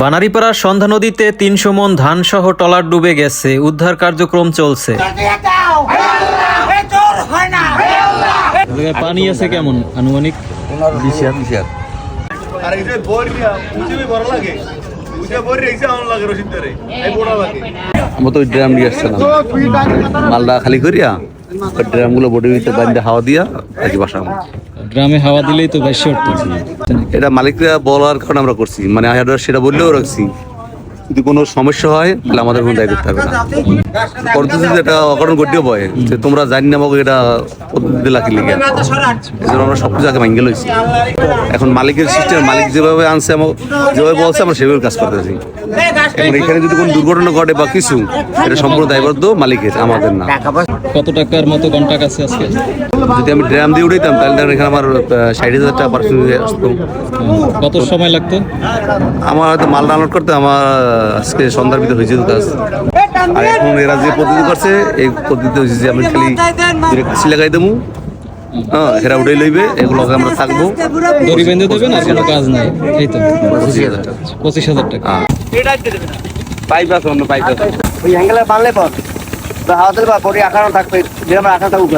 বানারীপাড়ার সন্ধ্যা নদীতে তিনশো মন ধান সহ টলার ডুবে গেছে। উদ্ধার কার্যক্রম চলছে। পানি আছে কেমন? আনুমানিক? আমার তো ড্রাম নিয়ে আসছিলাম। মালটা খালি করিয়া ড্রামগুলো বডির ভিতরে বান্ধে হাওয়া দিয়া আর কি বাসা ড্রামে হাওয়া দিলেই তো বেশি উঠতেছে এটা মালিকরা বলার কারণে আমরা করছি। মানে সেটা বললেও রাখছি। যদি কোনো সমস্যা হয় তাহলে আমাদের কোনো দায় করতে হবে না। পরবর্তীতে এটা অঘটন ঘটিয়ে বয় যে তোমরা জানি না আমাকে এটা পদ্ধতি লাখি লিখে জন্য আমরা সব কিছু আগে ভাঙ্গে লইছি। এখন মালিকের সিস্টেম মালিক যেভাবে আনছে আমাকে যেভাবে বলছে আমরা সেভাবে কাজ করতেছি। এখন এখানে যদি কোনো দুর্ঘটনা ঘটে বা কিছু এটা সম্পূর্ণ দায়বদ্ধ মালিকের আমাদের না। কত টাকার মতো কন্টাক্ট আছে আজকে? যদি আমি ড্রাম দিয়ে উঠাইতাম তাহলে ধরেন এখানে আমার ষাট হাজার টাকা পার্সেন্ট আসতো। কত সময় লাগতো? আমার হয়তো মাল ডাউনলোড করতে আমার আজকে সন্ধ্যার ভিতরে হয়েছে কাজ। আর এখন এরা যে পদ্ধতি করছে এই পদ্ধতি হয়েছে যে আমি খালি কাছি লাগাই দেবো। হ্যাঁ এরা উঠে লইবে এগুলো আমরা থাকব। দড়ি বেঁধে দেবেন আর কোনো কাজ নাই। এই তো। পঁচিশ হাজার। টাকা পঁচিশ হাজার টাকা। পাইপ আছে অন্য পাইপ আছে। ওই অ্যাঙ্গেলে বানলে পর হাওয়া দিলে বা বডি আঁকানো থাকবে যেরকম আঁকা থাকুক